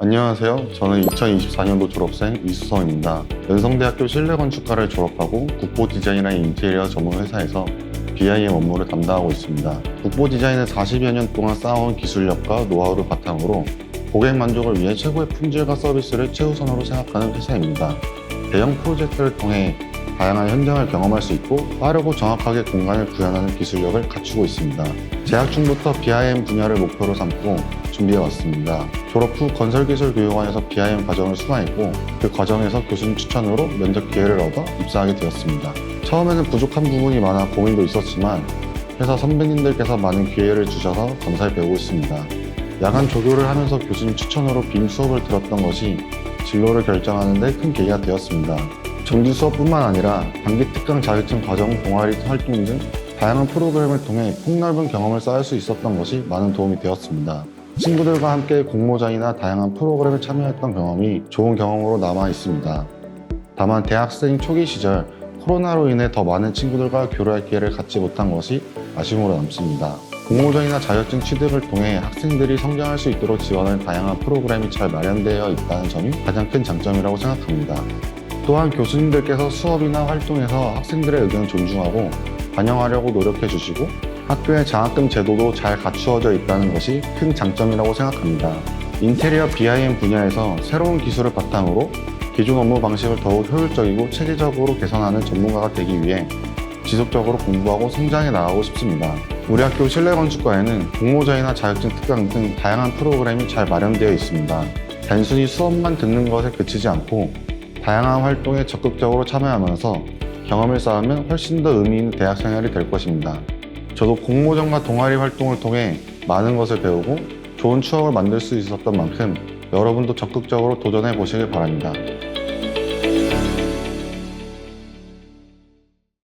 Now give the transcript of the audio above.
안녕하세요. 저는 2024년도 졸업생 이수성입니다. 연성대학교 실내건축과를 졸업하고 국보 디자인이나 인테리어 전문 회사에서 BIM 업무를 담당하고 있습니다. 국보 디자인은 40여 년 동안 쌓아온 기술력과 노하우를 바탕으로 고객 만족을 위해 최고의 품질과 서비스를 최우선으로 생각하는 회사입니다. 대형 프로젝트를 통해 다양한 현장을 경험할 수 있고 빠르고 정확하게 공간을 구현하는 기술력을 갖추고 있습니다. 재학 중부터 BIM 분야를 목표로 삼고 준비해 왔습니다. 졸업 후 건설기술교육원에서 BIM 과정을 수강했고 그 과정에서 교수님 추천으로 면접 기회를 얻어 입사하게 되었습니다. 처음에는 부족한 부분이 많아 고민도 있었지만 회사 선배님들께서 많은 기회를 주셔서 감사히 배우고 있습니다. 야간 조교를 하면서 교수님 추천으로 빔 수업을 들었던 것이 진로를 결정하는 데 큰 계기가 되었습니다. 정규 수업뿐만 아니라 단기 특강 자격증 과정 동아리 활동 등 다양한 프로그램을 통해 폭넓은 경험을 쌓을 수 있었던 것이 많은 도움이 되었습니다. 친구들과 함께 공모전이나 다양한 프로그램에 참여했던 경험이 좋은 경험으로 남아 있습니다. 다만 대학생 초기 시절 코로나로 인해 더 많은 친구들과 교류할 기회를 갖지 못한 것이 아쉬움으로 남습니다. 공모전이나 자격증 취득을 통해 학생들이 성장할 수 있도록 지원할 다양한 프로그램이 잘 마련되어 있다는 점이 가장 큰 장점이라고 생각합니다. 또한 교수님들께서 수업이나 활동에서 학생들의 의견을 존중하고 반영하려고 노력해 주시고 학교의 장학금 제도도 잘 갖추어져 있다는 것이 큰 장점이라고 생각합니다. 인테리어 BIM 분야에서 새로운 기술을 바탕으로 기존 업무 방식을 더욱 효율적이고 체계적으로 개선하는 전문가가 되기 위해 지속적으로 공부하고 성장해 나가고 싶습니다. 우리 학교 실내건축과에는 공모전이나 자격증 특강 등 다양한 프로그램이 잘 마련되어 있습니다. 단순히 수업만 듣는 것에 그치지 않고 다양한 활동에 적극적으로 참여하면서 경험을 쌓으면 훨씬 더 의미 있는 대학 생활이 될 것입니다. 저도 공모전과 동아리 활동을 통해 많은 것을 배우고 좋은 추억을 만들 수 있었던 만큼 여러분도 적극적으로 도전해 보시길 바랍니다.